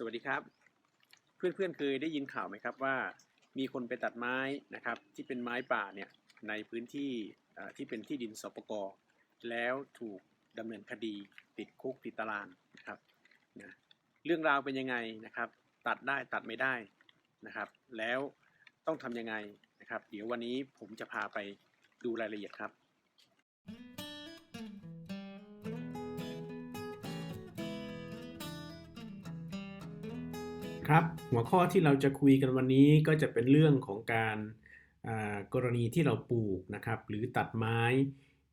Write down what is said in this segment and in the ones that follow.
สวัสดีครับ เพื่อนๆเคยได้ยินข่าวไหมครับว่า มีคนไปตัดไม้นะครับ ที่เป็นไม้ป่าเนี่ยในพื้นที่ที่เป็นที่ดินสปกแล้วถูกดำเนินคดีติดคุกติดตารางนะครับนะเรื่องราวเป็นยังไงนะครับ ตัดได้ตัดไม่ได้นะครับ แล้วต้องทำยังไงนะครับ เดี๋ยววันนี้ผมจะพาไปดูรายละเอียดครับ ครับ หัวข้อที่เราจะคุยกันวันนี้ก็จะเป็นเรื่องของการกรณีที่เราปลูกนะครับหรือตัดไม้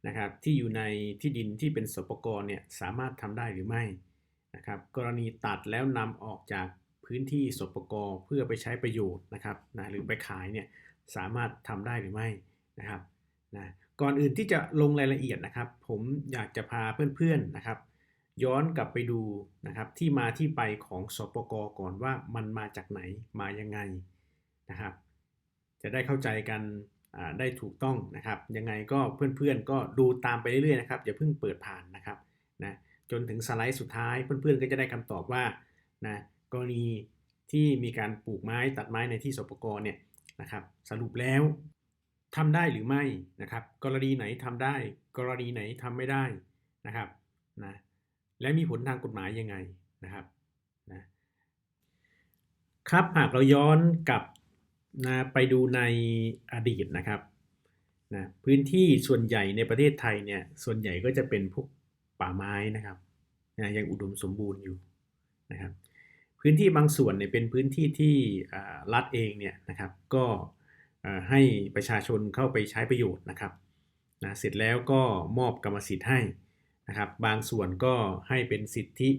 นะครับที่อยู่ในที่ดินที่เป็นสปกรเนี่ยสามารถทำได้หรือไม่นะครับกรณีตัดแล้วนำออกจากพื้นที่สปกรเพื่อไปใช้ประโยชน์นะครับนะหรือไปขายเนี่ยสามารถทำได้หรือไม่นะครับนะก่อนอื่นที่จะลงรายละเอียดนะครับ ผมอยากจะพาเพื่อนๆนะครับ ย้อนกลับไปดูนะครับที่มาที่ไปของสปกก่อนว่ามันมาจากไหนมายังไงนะครับ จะได้เข้าใจกันอ่าได้ถูกต้องนะครับ ยังไงก็เพื่อนๆก็ดูตามไปเรื่อยๆนะครับอย่าเพิ่งเปิดผ่านนะครับนะจนถึงสไลด์สุดท้ายเพื่อนๆก็จะได้คำตอบว่านะกรณีที่มีการปลูกไม้ตัดไม้ในที่สปกรเนี่ยนะครับ สรุปแล้วทำได้หรือไม่นะครับ กรณีไหนทำได้ กรณีไหนทำไม่ได้นะครับนะ และมีผลทางกฎหมายยังไงนะครับนะครับหากเราย้อนกลับนะไปดูในอดีตนะครับนะพื้นที่ส่วนใหญ่ในประเทศไทยเนี่ยส่วนใหญ่ก็จะเป็นพวกป่าไม้นะครับนะยังอุดมสมบูรณ์อยู่นะครับพื้นที่บางส่วนเนี่ยเป็นพื้นที่ที่รัฐเองเนี่ยนะครับก็ให้ประชาชนเข้าไปใช้ประโยชน์นะครับนะเสร็จแล้วก็มอบกรรมสิทธิ์ให้ นะครับ บางส่วนก็ให้เป็นสิทธิ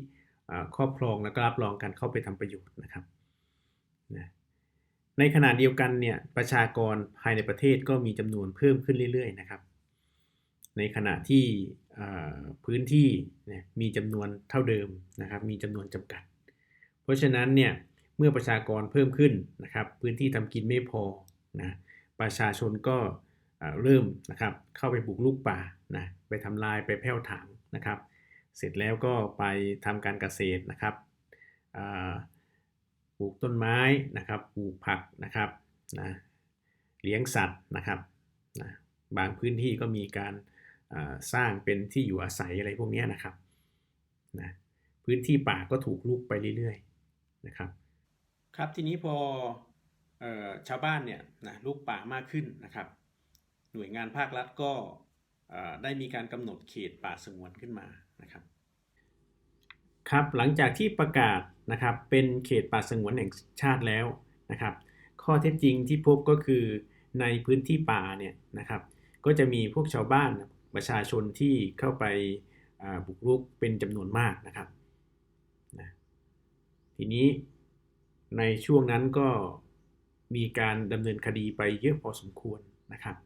ครอบครองแล้วก็รับรองการเข้าไปทำประโยชน์นะครับนะในขณะเดียวกันเนี่ยประชากรภายในประเทศก็มีจำนวนเพิ่มขึ้นเรื่อยๆนะครับ ในขณะที่พื้นที่มีจำนวนเท่าเดิมนะครับ มีจำนวนจำกัด เพราะฉะนั้นเนี่ยเมื่อประชากรเพิ่มขึ้นนะครับ พื้นที่ทำกินไม่พอนะประชาชนก็เริ่มนะครับเข้าไปบุกลุกป่านะไปทำลายไปแผ่วถาง นะครับ เสร็จแล้วก็ไปทำการเกษตรนะครับปลูกต้นไม้นะครับ ปลูกผักนะครับนะเลี้ยงสัตว์นะครับนะบางพื้นที่ก็มีการสร้างเป็นที่อยู่อาศัยอะไรพวกนี้นะครับนะพื้นที่ป่าก็ถูกลุกไปเรื่อยๆนะครับ ครับทีนี้พอออชาวบ้านเนี่ยนะลุกป่ามากขึ้นนะครับ หน่วยงานภาครัฐก็ ได้มีการกำหนดเขตป่าสงวนขึ้นมานะครับครับหลังจากที่ประกาศนะครับเป็นเขตป่าสงวนแห่งชาติแล้วนะครับ ข้อเท็จจริงที่พบก็คือในพื้นที่ป่าเนี่ยนะครับ ก็จะมีพวกชาวบ้านประชาชนที่เข้าไปบุกรุกเป็นจำนวนมากนะครับนะทีนี้ในช่วงนั้นก็มีการดำเนินคดีไปเยอะพอสมควรนะครับ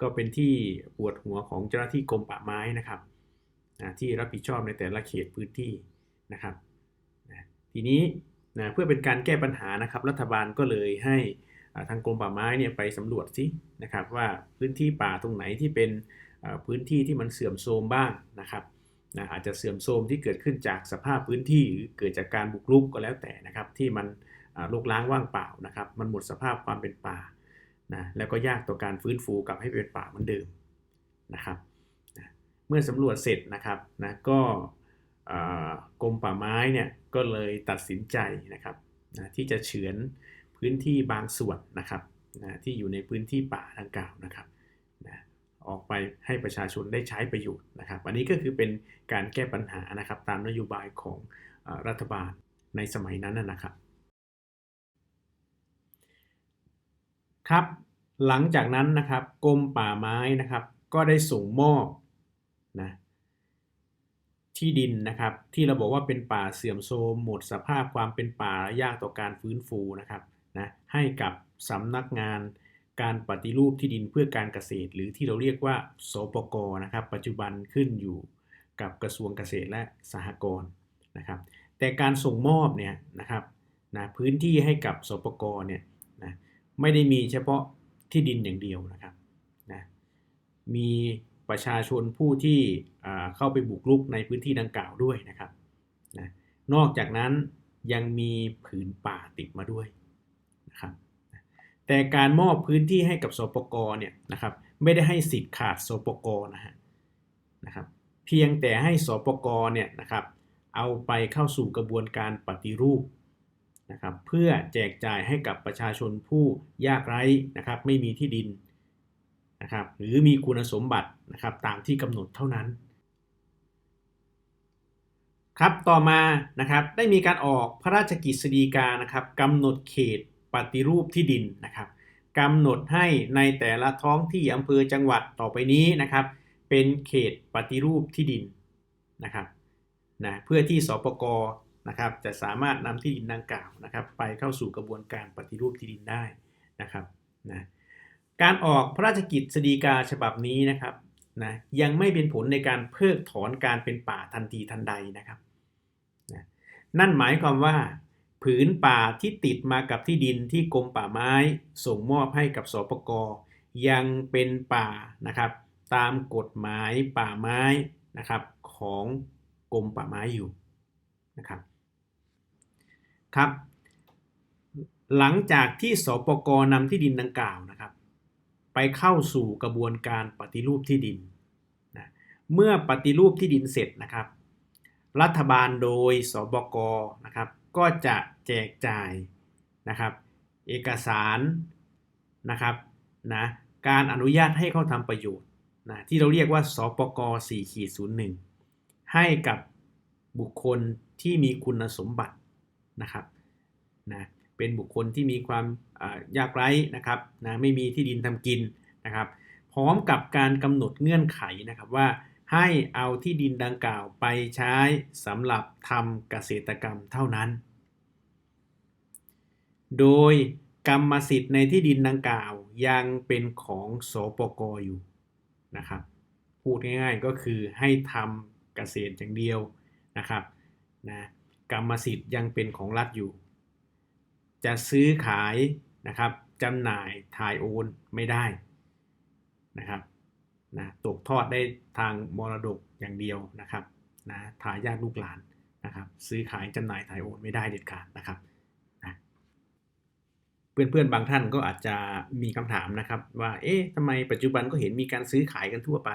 ก็เป็นที่ปวดหัวของเจ้าหน้าที่กรมป่าไม้นะครับนะที่รับผิดชอบในแต่ละเขตพื้นที่นะครับนะทีนี้นะเพื่อเป็นการแก้ปัญหานะครับ รัฐบาลก็เลยให้ทางกรมป่าไม้เนี่ยไปสำรวจสินะครับ ว่าพื้นที่ป่าตรงไหนที่เป็นพื้นที่ที่มันเสื่อมโทรมบ้างนะครับนะอาจจะเสื่อมโทรมที่เกิดขึ้นจากสภาพพื้นที่หรือเกิดจากการบุกรุกก็แล้วแต่นะครับ ที่มันอ่ารกร้างว่างเปล่านะครับ มันหมดสภาพความเป็นป่า นะแล้วก็ยากต่อการฟื้นฟูกลับให้เป็นป่าเหมือนเดิมนะครับนะเมื่อสำรวจเสร็จนะครับนะก็กรมป่าไม้เนี่ยก็เลยตัดสินใจนะครับนะที่จะเฉือนพื้นที่บางส่วนนะครับนะที่อยู่ในพื้นที่ป่าดังกล่าวนะครับนะออกไปให้ประชาชนได้ใช้ประโยชน์นะครับ อันนี้ก็คือเป็นการแก้ปัญหานะครับตามนโยบายของอรัฐบาลในสมัยนั้นนะครับ ครับ หลังจากนั้นนะครับกรมป่าไม้นะครับ ก็ได้ส่งมอบนะที่ดินนะครับ ที่เราบอกว่าเป็นป่าเสื่อมโทรมหมดสภาพความเป็นป่ายากต่อการฟื้นฟูนะครับนะให้กับสำนักงานการปฏิรูปที่ดินเพื่อการเกษตร หรือที่เราเรียกว่าสปกนะครับ ปัจจุบันขึ้นอยู่กับกระทรวงเกษตรและสหกรณ์นะครับ แต่การส่งมอบเนี่ยนะครับนะพื้นที่ให้กับสปกเนี่ย ไม่ได้มีเฉพาะที่ดินอย่างเดียวนะครับนะมีประชาชนผู้ที่เข้าไปบุกรุกในพื้นที่ดังกล่าวด้วยนะครับนะนอกจากนั้นยังมีผืนป่าติดมาด้วยนะครับแต่การมอบพื้นที่ให้กับสปกเนี่ยนะครับไม่ได้ให้สิทธิ์ขาดสปกนะฮะนะครับเพียงแต่ให้สปกเนี่ยนะครับเอาไปเข้าสู่กระบวนการปฏิรูป นะครับเพื่อแจกจ่ายให้กับประชาชนผู้ยากไร้นะครับไม่มีที่ดินนะครับหรือมีคุณสมบัตินะครับตามที่กำหนดเท่านั้นครับต่อมานะครับได้มีการออกพระราชกฤษฎีกานะครับกำหนดเขตปฏิรูปที่ดินนะครับกำหนดให้ในแต่ละท้องที่อำเภอจังหวัดต่อไปนี้นะครับเป็นเขตปฏิรูปที่ดินนะครับนะเพื่อที่สปก นะครับจะสามารถนำที่ดินดังกล่าวนะครับ ไปเข้าสู่กระบวนการปฏิรูปที่ดินได้นะครับนะการออกพระราชกิจสฎีกาฉบับนี้นะครับนะยังไม่เป็นผลในการเพิกถอนการเป็นป่าทันทีทันใดนะครับนะนั่นหมายความว่า ผืนป่าที่ติดมากับที่ดินที่กรมป่าไม้ส่งมอบให้กับสปกยังเป็นป่านะครับ ตามกฎหมายป่าไม้นะครับของกรมป่าไม้อยู่นะครับ ครับ หลังจากที่สปกนำที่ดินดังกล่าวนะครับ ไปเข้าสู่กระบวนการปฏิรูปที่ดินนะเมื่อปฏิรูปที่ดินเสร็จนะครับ รัฐบาลโดยสบกนะครับ ก็จะแจกจ่ายนะครับ เอกสารนะครับนะการอนุญาตให้เขาทำประโยชน์นะที่เราเรียกว่าสปก4ขีด01ให้กับบุคคลที่มีคุณสมบัติ นะครับนะเป็นบุคคลที่มีความยากไร้นะครับนะไม่มีที่ดินทำกินนะครับพร้อมกับการกำหนดเงื่อนไขนะครับว่าให้เอาที่ดินดังกล่าวไปใช้สำหรับทำเกษตรกรรมเท่านั้น โดยกรรมสิทธิ์ในที่ดินดังกล่าวยังเป็นของสปกอยู่นะครับ พูดง่ายๆก็คือให้ทำเกษตรอย่างเดียวนะครับนะ กรรมสิทธิ์ยังเป็นของรัฐอยู่ จะซื้อขายนะครับจำหน่ายถ่ายโอนไม่ได้นะครับนะตกทอดได้ทางมรดกอย่างเดียวนะครับนะทายาทลูกหลานนะครับซื้อขายจำหน่ายถ่ายโอนไม่ได้เด็ดขาดนะครับนะเพื่อนๆบางท่านก็อาจจะมีคำถามนะครับว่าเอ๊ะทำไมปัจจุบันก็เห็นมีการซื้อขายกันทั่วไป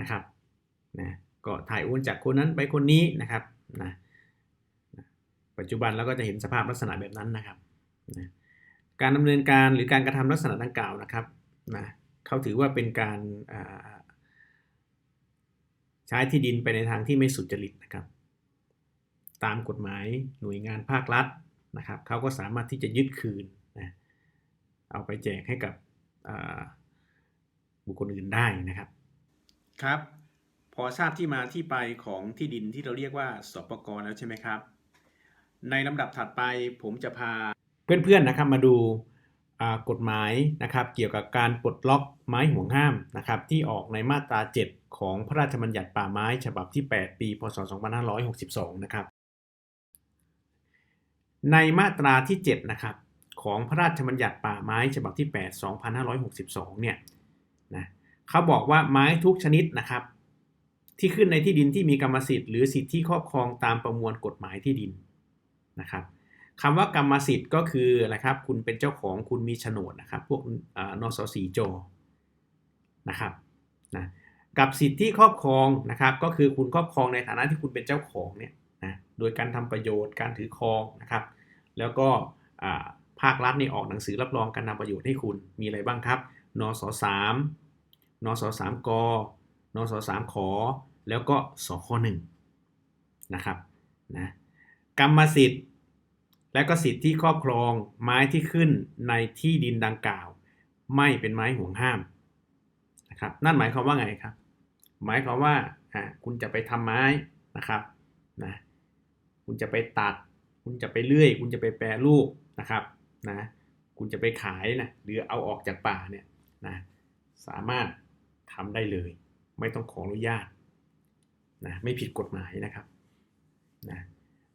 นะครับนะก็ถ่ายโอนจากคนนั้นไปคนนี้นะครับนะ ปัจจุบันเราก็จะเห็นสภาพลักษณะแบบนั้นนะครับนะการดำเนินการหรือการกระทำลักษณะดังกล่าวนะครับนะเขาถือว่าเป็นการใช้ที่ดินไปในทางที่ไม่สุจริตนะครับ ตามกฎหมายหน่วยงานภาครัฐนะครับเขาก็สามารถที่จะยึดคืนนะเอาไปแจกให้กับบุคคลอื่นได้นะครับ ครับ พอทราบที่มาที่ไปของที่ดินที่เราเรียกว่าสปกรแล้วใช่ไหมครับ ในลำดับถัดไปผมจะพาเพื่อนๆนะครับมาดูกฎหมายนะครับเกี่ยวกับการปลดล็อกไม้ห่วงห้ามนะครับที่ออกในมาตรา 7 ของพระราชบัญญัติป่าไม้ฉบับที่ 8 ปี พศ 2562 นะครับ ในมาตราที่ 7 นะครับของพระราชบัญญัติป่าไม้ฉบับที่ 8 2562 เนี่ยนะเขาบอกว่าไม้ทุกชนิดนะครับ ที่ขึ้นในที่ดินที่มีกรรมสิทธิ์หรือสิทธิครอบครองตามประมวลกฎหมายที่ดิน นะครับคำว่ากรรมสิทธิ์ก็คือนะครับคุณเป็นเจ้าของคุณมีโฉนดนะครับพวกนสสีจนะครับนะกับสิทธิครอบครองนะครับก็คือคุณครอบครองในฐานะที่คุณเป็นเจ้าของเนี่ยนะโดยการทำประโยชน์การถือครองนะครับ แล้วก็ภาครัฐนี่ออกหนังสือรับรองการนำประโยชน์ให้คุณมีอะไรบ้างครับนสสามนสสามกนสสามขอแล้วก็สคหนึ่งนะครับนะ กรรมสิทธิ์ และก็สิทธิที่ครอบครองไม้ที่ขึ้นในที่ดินดังกล่าว ไม่เป็นไม้ห่วงห้ามนะครับนั่นหมายความว่าไงครับ หมายความว่าคุณจะไปทำไม้นะครับนะคุณจะไปตัด คุณจะไปเลื่อย คุณจะไปแปรรูปนะครับนะคุณจะไปขายนะหรือเอาออกจากป่าเนี่ยนะสามารถทำได้เลย ไม่ต้องขออนุญาตนะไม่ผิดกฎหมายนะครับนะ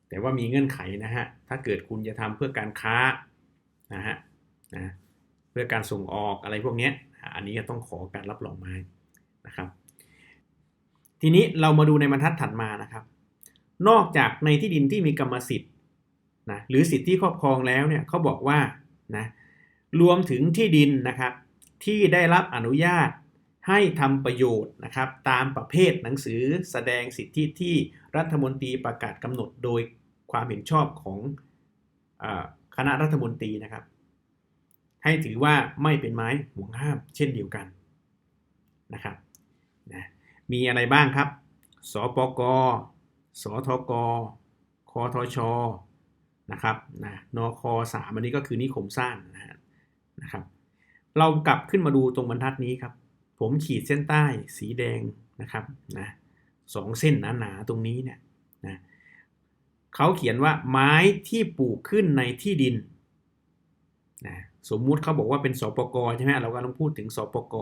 แต่ว่ามีเงื่อนไขนะฮะ ถ้าเกิดคุณจะทำเพื่อการค้านะฮะนะเพื่อการส่งออกอะไรพวกนี้อันนี้ก็ต้องขอการรับรองม้นะครับ ทีนี้เรามาดูในบรรทัดถัดมานะครับ นอกจากในที่ดินที่มีกรรมสิทธิ์นะหรือสิทธิที่ครอบครองแล้วเนี่ยเขาบอกว่านะรวมถึงที่ดินนะครับที่ได้รับอนุญาตให้ทำประโยชน์นะครับ ตามประเภทหนังสือแสดงสิทธิที่รัฐมนตรีประกาศกำหนดโดย ความเห็นชอบของอคณะรัฐมนตรีนะครับ ให้ถือว่าไม่เป็นไม้ห่วงห้ามเช่นเดียวกันนะครับนะมีอะไรบ้างครับ สปก สทก คทช นะครับนะนคสามอันนี้ก็คือนิคมสร้างนะฮะนะครับ เรากลับขึ้นมาดูตรงบรรทัดนี้ครับ ผมขีดเส้นใต้สีแดงนะครับนะสองเส้นหนาๆตรงนี้เนี่ยนะ เขาเขียนว่าไม้ที่ปลูกขึ้นในที่ดินนะสมมุติเขาบอกว่าเป็นสปกใช่ไหมเราก็ต้องพูดถึงสปก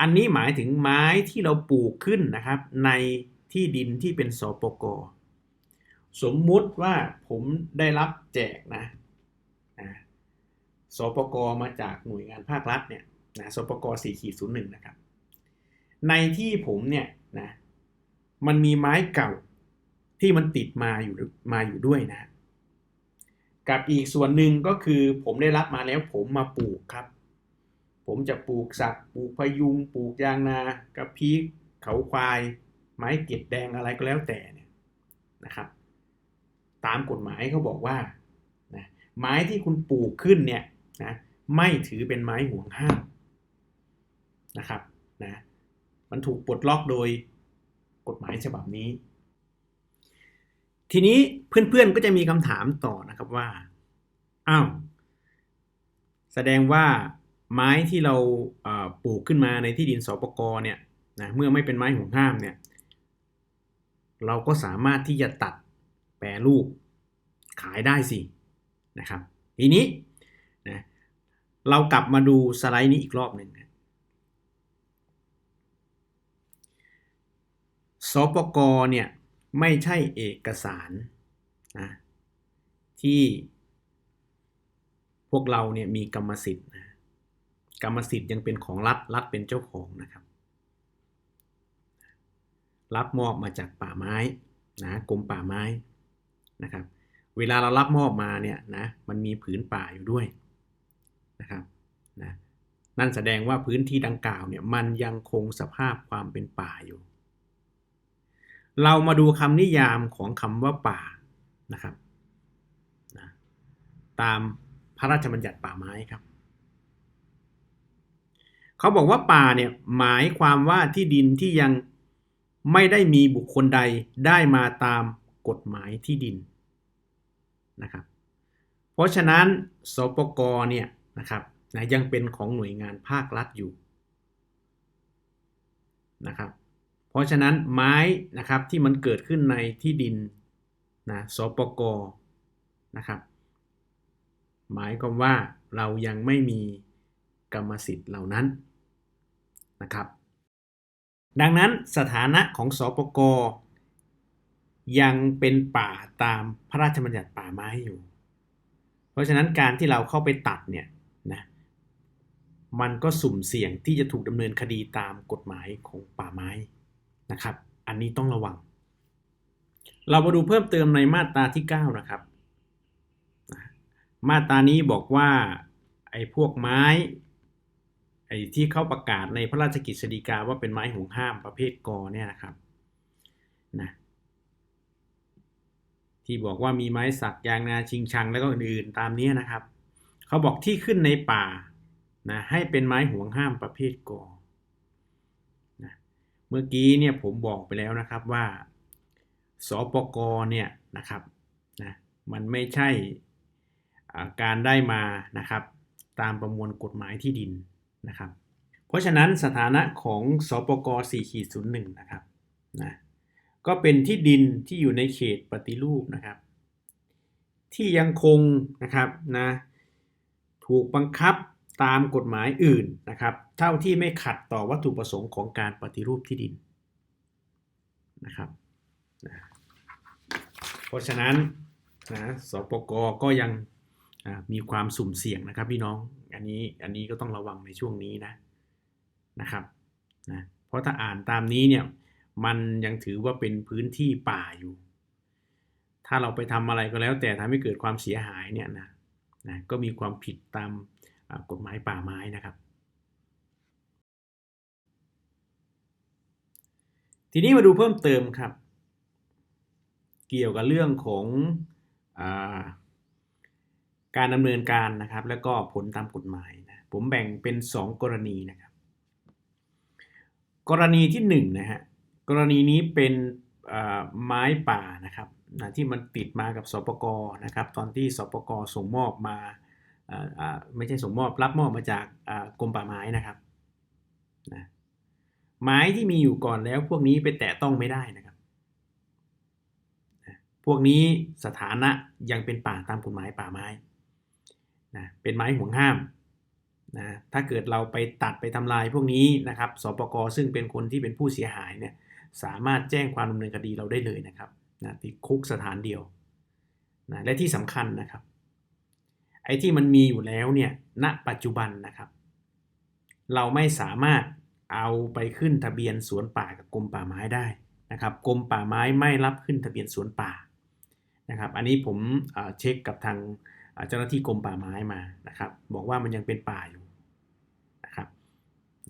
อันนี้หมายถึงไม้ที่เราปลูกขึ้นนะครับ ในที่ดินที่เป็นสปกสมมุติว่าผมได้รับแจกนะนะสปกมาจากหน่วยงานภาครัฐเนี่ยนะสปก4ขีด01นะครับ ในที่ผมเนี่ยนะมันมีไม้เก่า ที่มันติดมาอยู่มาอยู่ด้วยนะ กับอีกส่วนหนึ่งก็คือผมได้รับมาแล้วผมมาปลูกครับ ผมจะปลูกสักปลูกพยุงปลูกยางนากระพีกเขาควาย ไม้เก็ดแดงอะไรก็แล้วแต่เนี่ยนะครับ ตามกฎหมายเขาบอกว่านะไม้ที่คุณปลูกขึ้นเนี่ยนะไม่ถือเป็นไม้ห่วงห้ามนะครับนะมันถูกปลดล็อกโดยกฎหมายฉบับนี้ ทีนี้เพื่อนๆก็จะมีคำถามต่อนะครับว่าอ้าวแสดงว่าไม้ที่เราปลูกขึ้นมาในที่ดินสปกรเนี่ยนะเมื่อไม่เป็นไม้ห่วงห้ามเนี่ยเราก็สามารถที่จะตัดแปรรูปขายได้สินะครับ ทีนี้นะเรากลับมาดูสไลด์นี้อีกรอบหนึ่งนะสปกเนี่ย ไม่ใช่เอกสารนะที่พวกเราเนี่ยมีกรรมสิทธิ์นะกรรมสิทธิ์ยังเป็นของรัฐรัฐเป็นเจ้าของนะครับรับมอบมาจากป่าไม้นะกรมป่าไม้นะครับ เวลาเรารับมอบมาเนี่ยนะมันมีผืนป่าอยู่ด้วยนะครับนะนั่นแสดงว่าพื้นที่ดังกล่าวเนี่ยมันยังคงสภาพความเป็นป่าอยู่ เรามาดูคำนิยามของคำว่าป่านะครับนะตามพระราชบัญญัติป่าไม้ครับ เขาบอกว่าป่าเนี่ยหมายความว่าที่ดินที่ยังไม่ได้มีบุคคลใดได้มาตามกฎหมายที่ดินนะครับ เพราะฉะนั้นสปกเนี่ยนะครับนะยังเป็นของหน่วยงานภาครัฐอยู่นะครับ เพราะฉะนั้นไม้นะครับที่มันเกิดขึ้นในที่ดินนะสปกนะครับ หมายความว่าเรายังไม่มีกรรมสิทธิ์เหล่านั้นนะครับ ดังนั้นสถานะของสปกยังเป็นป่าตามพระราชบัญญัติป่าไม้อยู่ เพราะฉะนั้นการที่เราเข้าไปตัดเนี่ยนะมันก็สุ่มเสี่ยงที่จะถูกดำเนินคดีตามกฎหมายของป่าไม้ นะครับ อันนี้ต้องระวัง เรามาดูเพิ่มเติมในมาตราที่ 9 นะครับ มาตรานี้บอกว่าไอ้พวกไม้ไอ้ที่เขาประกาศในพระราชกิจสีกาว่าเป็นไม้ห่วงห้ามประเภทกอเนี่ยนะครับนะที่บอกว่ามีไม้สักยางนาชิงชังแล้วก็อื่นๆตามนี้นะครับ เขาบอกที่ขึ้นในป่านะให้เป็นไม้ห่วงห้ามประเภทกอ เมื่อกี้เนี่ยผมบอกไปแล้วนะครับว่าสปกเนี่ยนะครับนะมันไม่ใช่การได้มานะครับตามประมวลกฎหมายที่ดินนะครับ เพราะฉะนั้นสถานะของสปก4.01 นะครับนะก็เป็นที่ดินที่อยู่ในเขตปฏิรูปนะครับ ที่ยังคงนะครับนะถูกบังคับ ตามกฎหมายอื่นนะครับเท่าที่ไม่ขัดต่อวัตถุประสงค์ของการปฏิรูปที่ดินนะครับนะเพราะฉะนั้นนะสปกก็ยังมีความสุ่มเสี่ยงนะครับพี่น้องอันนี้อันนี้ก็ต้องระวังในช่วงนี้นะนะครับนะเพราะถ้าอ่านตามนี้เนี่ยมันยังถือว่าเป็นพื้นที่ป่าอยู่ ถ้าเราไปทำอะไรก็แล้วแต่ทำให้เกิดความเสียหายเนี่ยนะนะก็มีความผิดตาม กฎหมายป่าไม้นะครับ ทีนี้มาดูเพิ่มเติมครับ เกี่ยวกับเรื่องของอาการดำเนินการนะครับ แล้วก็ผลตามกฎหมายนะผมแบ่งเป็น 2 กรณีนะครับ กรณีที่1นนะฮะกรณีนี้เป็นไม้ป่านะครับนะที่มันติดมากับสปกนะครับ ตอนที่สปกส่งมอบมา ไม่ใช่ส่งมอบรับมอบมาจากกรมป่าไม้นะครับนะไม้ที่มีอยู่ก่อนแล้วพวกนี้ไปแตะต้องไม่ได้นะครับนะพวกนี้สถานะยังเป็นป่าตามกฎหมายป่าไม้นะเป็นไม้ห่วงห้ามนะถ้าเกิดเราไปตัดไปทำลายพวกนี้นะครับสปกซึ่งเป็นคนที่เป็นผู้เสียหายเนี่ยสามารถแจ้งความดำเนินคดีเราได้เลยนะครับนะติดคุกสถานเดียวนะและที่สำคัญนะครับ ไอ้ที่มันมีอยู่แล้วเนี่ยณปัจจุบันนะครับ เราไม่สามารถเอาไปขึ้นทะเบียนสวนป่ากับกรมป่าไม้ได้นะครับกรมป่าไม้ไม่รับขึ้นทะเบียนสวนป่านะครับ อันนี้ผมเช็คกับทางเจ้าหน้าที่กรมป่าไม้มานะครับ บอกว่ามันยังเป็นป่าอยู่นะครับ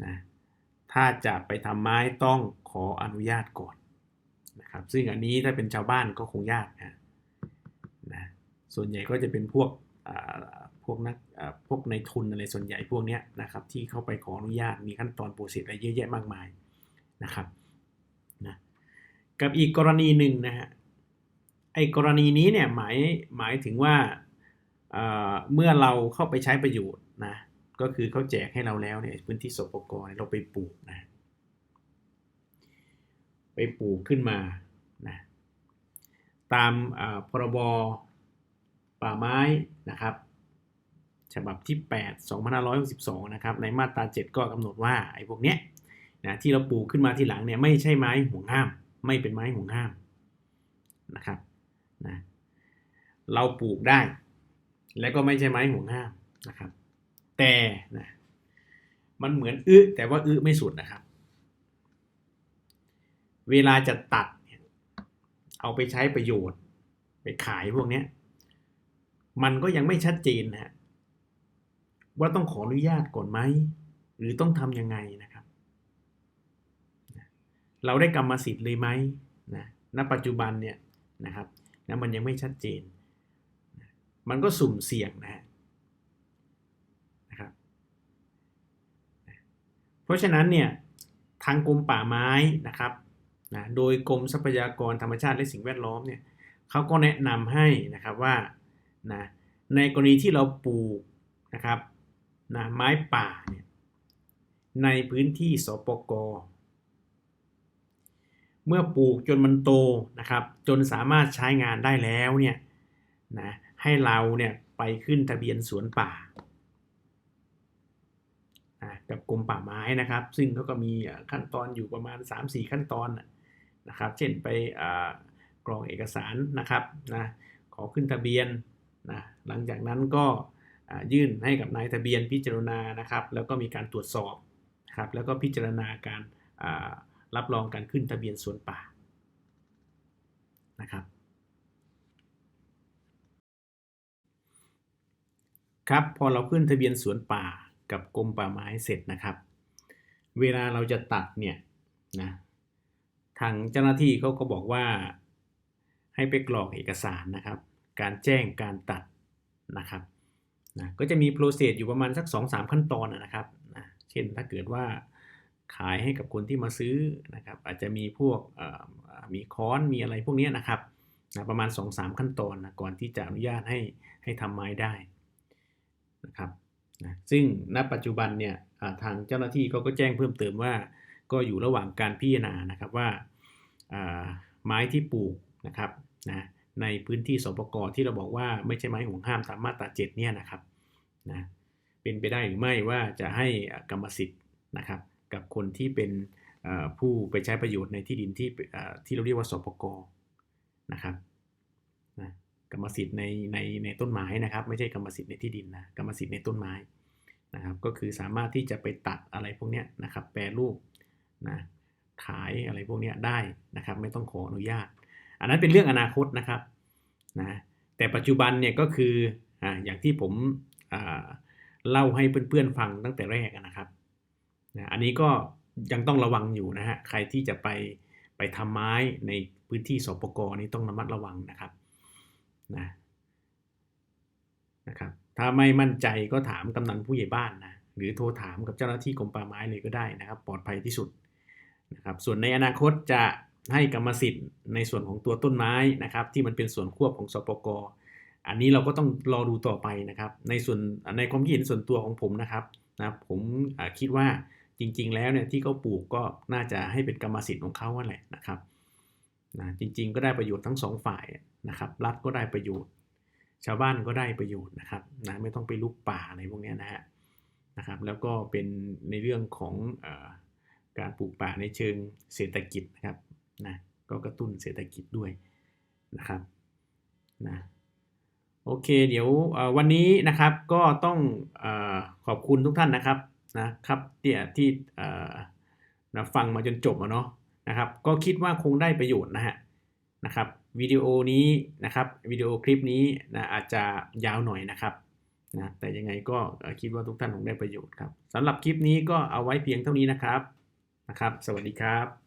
นะถ้าจะไปทำไม้ต้องขออนุญาตก่อนนะครับซึ่งอันนี้ถ้าเป็นชาวบ้านก็คงยากนะนะส่วนใหญ่ก็จะเป็นพวก พวกนักพวกในทุนอะไรส่วนใหญ่พวกนี้นะครับที่เข้าไปขออนุญาตมีขั้นตอนโปรเซสอะไรเยอะแยะมากมายนะครับนะกับอีกกรณีหนึ่งนะฮะไอ้กรณีนี้เนี่ยหมายหมายถึงว่าเมื่อเราเข้าไปใช้ประโยชน์นะก็คือเขาแจกให้เราแล้วเนี่ยพื้นที่สปกรเราไปปลูกนะไปปลูกขึ้นมานะตามพรบ ป่าไม้นะครับฉบับที่ 8 2562 นะครับ ในมาตรา 7 ก็กำหนดว่าไอ้พวกเนี้ยนะที่เราปลูกขึ้นมาทีหลังเนี่ยไม่ใช่ไม้ห่วงห้าม ไม่เป็นไม้ห่วงห้ามนะครับนะเราปลูกได้ แล้วก็ไม่ใช่ไม้ห่วงห้ามนะครับ แต่นะมันเหมือนอื้อแต่ว่าอื้อไม่สุดนะครับ เวลาจะตัด เอาไปใช้ประโยชน์ ไปขายพวกเนี้ย มันก็ยังไม่ชัดเจนนะว่าต้องขออนุญาตก่อนไหม หรือต้องทำยังไงนะครับ เราได้กรรมสิทธิ์เลยไหมนะณปัจจุบันเนี่ยนะครับนะมันยังไม่ชัดเจน มันก็สุ่มเสี่ยงนะนะครับเพราะฉะนั้นเนี่ยทางกรมป่าไม้นะครับนะโดยกรมทรัพยากรธรรมชาติและสิ่งแวดล้อมเนี่ยเขาก็แนะนำให้นะครับว่า นะในกรณีที่เราปลูกนะครับนะไม้ป่าเนี่ยในพื้นที่สปกเมื่อปลูกจนมันโตนะครับ จนสามารถใช้งานได้แล้วเนี่ยนะให้เราเนี่ยไปขึ้นทะเบียนสวนป่ากับกรมป่าไม้นะครับ ซึ่งเขาก็มีขั้นตอนอยู่ประมาณ 3-4 ขั้นตอนนะครับ เช่นไปกรองเอกสารนะครับนะขอขึ้นทะเบียน นะหลังจากนั้นก็ยื่นให้กับนายทะเบียนพิจารณานะครับ แล้วก็มีการตรวจสอบครับแล้วก็พิจารณาการรับรองการขึ้นทะเบียนสวนป่านะครับครับพอเราขึ้นทะเบียนสวนป่ากับกรมป่าไม้เสร็จนะครับ เวลาเราจะตัดเนี่ยนะทางเจ้าหน้าที่เขาก็บอกว่าให้ไปกรอกเอกสารนะครับ การแจ้งการตัดนะครับนะก็จะมีโปรเซสอยู่ประมาณสัก 2-3 ขั้นตอนนะครับนะเช่นถ้าเกิดว่าขายให้กับคนที่มาซื้อนะครับ อาจจะมีพวกมีค้อนมีอะไรพวกนี้นะครับนะประมาณ 2-3 ขั้นตอนนะก่อนที่จะอนุญาตให้ให้ทำไม้ได้นะครับนะซึ่งณปัจจุบันเนี่ยทางเจ้าหน้าที่เขาก็แจ้งเพิ่มเติมว่า ก็อยู่ระหว่างการพิจารณานะครับว่าไม้ที่ปลูกนะครับนะ ในพื้นที่สปกที่เราบอกว่าไม่ใช่ไม้ห่วงห้ามตามมาตรา7เนี่ยนะครับนะเป็นไปได้หรือไม่ว่าจะให้กรรมสิทธิ์นะครับ กับคนที่เป็นผู้ไปใช้ประโยชน์ในที่ดินที่ที่เราเรียกว่าสปกนะครับนะกรรมสิทธิ์ในในในต้นไม้นะครับ ไม่ใช่กรรมสิทธิ์ในที่ดินนะกรรมสิทธิ์ในต้นไม้นะครับ ก็คือสามารถที่จะไปตัดอะไรพวกนี้นะครับ แปรรูปนะขายอะไรพวกนี้ได้นะครับ ไม่ต้องขออนุญาต อันนั้นเป็นเรื่องอนาคตนะครับนะแต่ปัจจุบันเนี่ยก็คืออ่าอย่างที่ผมอ่าเล่าให้เพื่อนๆฟังตั้งแต่แรกนะครับนะอันนี้ก็ยังต้องระวังอยู่นะฮะใครที่จะไปไปทำไม้ในพื้นที่สปกรนี่ต้องระมัดระวังนะครับนะนะครับถ้าไม่มั่นใจก็ถามกำนันผู้ใหญ่บ้านนะหรือโทรถามกับเจ้าหน้าที่กรมป่าไม้เลยก็ได้นะครับ ปลอดภัยที่สุดนะครับส่วนในอนาคตจะ ให้กรรมสิทธิ์ในส่วนของตัวต้นไม้นะครับ ที่มันเป็นส่วนควบของสปกอันนี้เราก็ต้องรอดูต่อไปนะครับ ในส่วนในความคิดเห็นส่วนตัวของผมนะครับนะผมคิดว่าจริง ๆ แล้วเนี่ยที่เขาปลูกก็น่าจะให้เป็นกรรมสิทธิ์ของเขาแหละนะครับนะจริง ๆ ก็ได้ประโยชน์ทั้งสองฝ่ายนะครับ รัฐก็ได้ประโยชน์ ชาวบ้านก็ได้ประโยชน์นะครับนะไม่ต้องไปลุกป่าอะไรพวกนี้นะฮะนะครับ แล้วก็เป็นในเรื่องของอการปลูกป่าในเชิงเศรษฐกิจนะครับ นะก็กระตุ้นเศรษฐกิจด้วยนะครับนะโอเค เดี๋ยววันนี้นะครับก็ต้องอขอบคุณทุกท่านนะครับนะครับที่ที่นะฟังมาจนจบอะเนาะนะครับ ก็คิดว่าคงได้ประโยชน์นะฮะนะครับวิดีโอนี้นะครับวิดีโอคลิปนี้นะอาจจะยาวหน่อยนะครับนะแต่ยังไงก็คิดว่าทุกท่านคงได้ประโยชน์ครับสำหรับคลิปนี้ก็เอาไว้เพียงเท่านี้นะครับนะครับ สวัสดีครับ